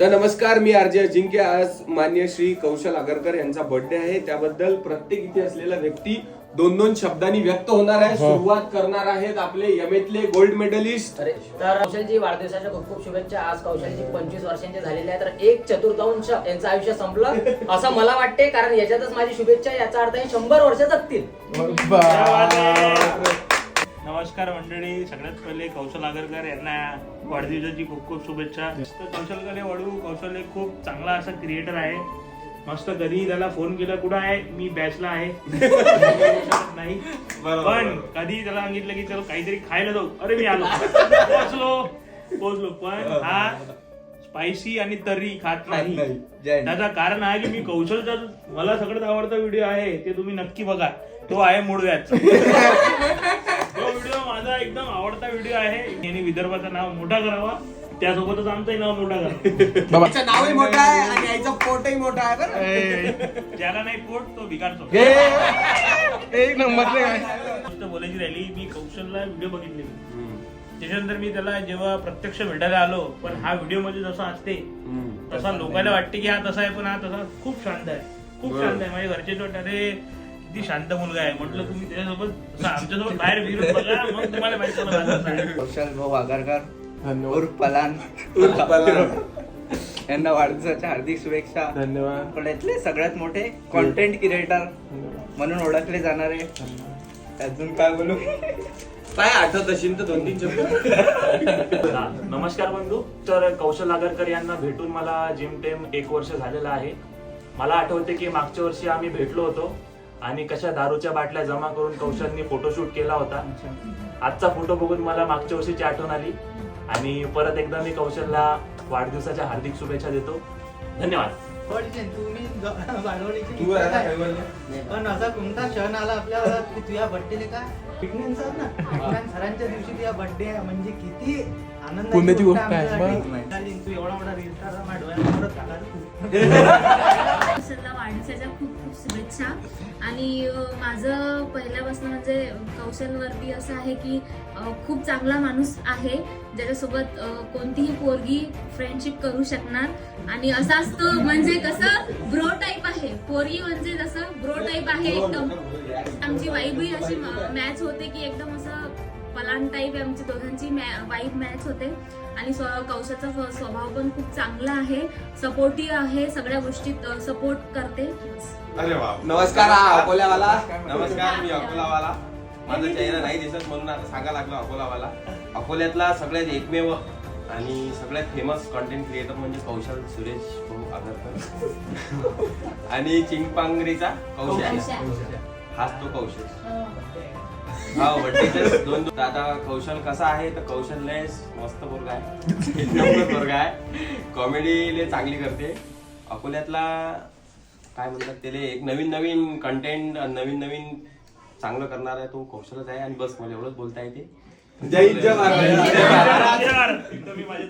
तर नमस्कार मी आरजे जिंके आज मान्य श्री कौशल आगरकर यांचा बर्थडे आहे. त्याबद्दल प्रत्येक इथे असलेला व्यक्ती दोन दोन शब्दांनी व्यक्त होणार आहे सुरुवात करणार आहेत आपले यमेतले गोल्ड मेडलिस्ट. अरे तर कौशलजी वाढदिवसाच्या खूप खूप शुभेच्छा. आज कौशलजी पंचवीस वर्षांचे झालेले आहे तर एक चतुर्थांश यांचं आयुष्य संपलं. असं मला वाटते कारण याच्यातच माझी शुभेच्छा याचा अर्थ हे शंभर वर्ष जगतील. नमस्कार मंडळी सगळ्यात पहिले कौशल आगरकर यांना वाढदिवसाची खूप खूप शुभेच्छा. तर कौशलकडे वळू कौशल एक खूप चांगला असा क्रिएटर आहे. मस्त कधी त्याला फोन केला कुठं आहे? मी बॅचला आहे. नाही. पण कधी त्याला सांगितलं की चल काहीतरी खायला जाऊ. अरे मी आलो. पोचलो पोचलो पण हा स्पायसी आणि तर्री खात नाही. त्याचं कारण आहे की मी कौशलचा मला सगळ्यात आवडता व्हिडिओ आहे ते तुम्ही नक्की बघा. तो आहे मुडव्याचा तो व्हिडिओ माझा एकदम आवडता व्हिडिओ आहे. यांनी विदर्भाचं नाव मोठा करावा. त्यासोबतच आमचंही नाव मोठा करा. त्याचं नावही मोठं आहे आणि आईचं पोटही मोठं आहे बरं. ज्याला नाही पोट तो भिकारचो एक नंबर गोष्ट बोलायची राहिली मी कौशलला व्हिडिओ बघितले. त्याच्यानंतर मी त्याला जेव्हा प्रत्यक्ष भेटायला आलो पण हा व्हिडिओमध्ये जसा असते तसा लोकांना वाटते की हा तसा आहे पण हा तसा खूप शांत आहे. खूप शांत आहे. माझ्या घरचे वाटत अरे किती शांत मुलगा आहे. म्हटलं तुम्ही त्याच्यासोबत असं आमच्यासोबत बाहेर फिरून बघा मग तुम्हाला माहिती पडेल हा कसा आहे. कौशल भाऊ आगरकर. उर्फ पलान यांना वाढदिवसाच्या हार्दिक शुभेच्छा. धन्यवाद. पुण्यातले सगळ्यात मोठे कॉन्टेंट क्रिएटर म्हणून ओळखले जाणारे. अजून काय बोलू? काय आठवत असेल तर दोन तीन शब्द नमस्कार बंधू. तर कौशल आगरकर यांना भेटून मला जिम टेम एक वर्ष झालेलं आहे. मला आठवते की मागच्या वर्षी आम्ही भेटलो होतो आणि कशा दारूच्या बाटल्या जमा करून कौशलनी फोटोशूट केला होता. आजचा फोटो बघून मला मागच्या वर्षीची आठवण आली. आणि परत एकदा मी कौशलला वाढदिवसाच्या हार्दिक शुभेच्छा देतो. धन्यवाद. तुम्ही वाढवण्याची पण असा कोणता क्षण आला आपल्या की तुझ्या बर्थडे का विज्ञान सर ना? विज्ञान सरांच्या दिवशी तुझ्या बर्थडे आहे. म्हणजे किती आनंद पुण्याची गोष्ट आहे, तू एवढा मोठा रील माझ्या डोळ्यासमोरच आला. रे तू. कौशलला वाढदिवसाच्या खूप खूप शुभेच्छा. आणि माझं पहिल्यापासून म्हणजे कौशलवरती असं आहे की खूप चांगला माणूस आहे. ज्याच्यासोबत कोणतीही पोरगी फ्रेंडशिप करू शकणार. आणि असाच तो म्हणजे कसं ब्रो टाईप आहे. पोरगी म्हणजे जसं ब्रो टाईप आहे एकदम आमची वाईबही अशी मॅच होते की एकदम असं पलान टाईप आमची. दोघांची वाईब मॅच होते. आणि स्व- कौशलचा स्व- स्वभाव पण खूप चांगला आहे. सपोर्टिव्ह आहे. सगळ्या गोष्टीत सपोर्ट करते. नमस्कार हा अकोल्यावाला. नमस्कार मी अकोलावाला माझा चेहरा नाही दिसत म्हणून आता सांगा लागलो अकोलावाला अकोल्यातला सगळ्यात एकमेव आणि सगळ्यात फेमस कंटेंट क्रिएटर म्हणजे कौशल सुरेश भाऊ आगरकर. आणि चिंगपांगरीचा कौशल. हाच तो कौशल. हा बड्डेचे दोन दोन आता कौशल कसा आहे? तर कौशल लय मस्त पोरगा आहे. नंबर पोरगा आहे. कॉमेडी लय चांगली करते. अकोल्यातला काय म्हणतात त्याला एक नवीन नवीन कंटेंट नवीन नवीन चांगलं करणार आहे तो. कौशलच आहे आणि बस मला एवढंच बोलता येते जय हिंद जय महाराष्ट्र धन्यवाद. तुम्ही माझे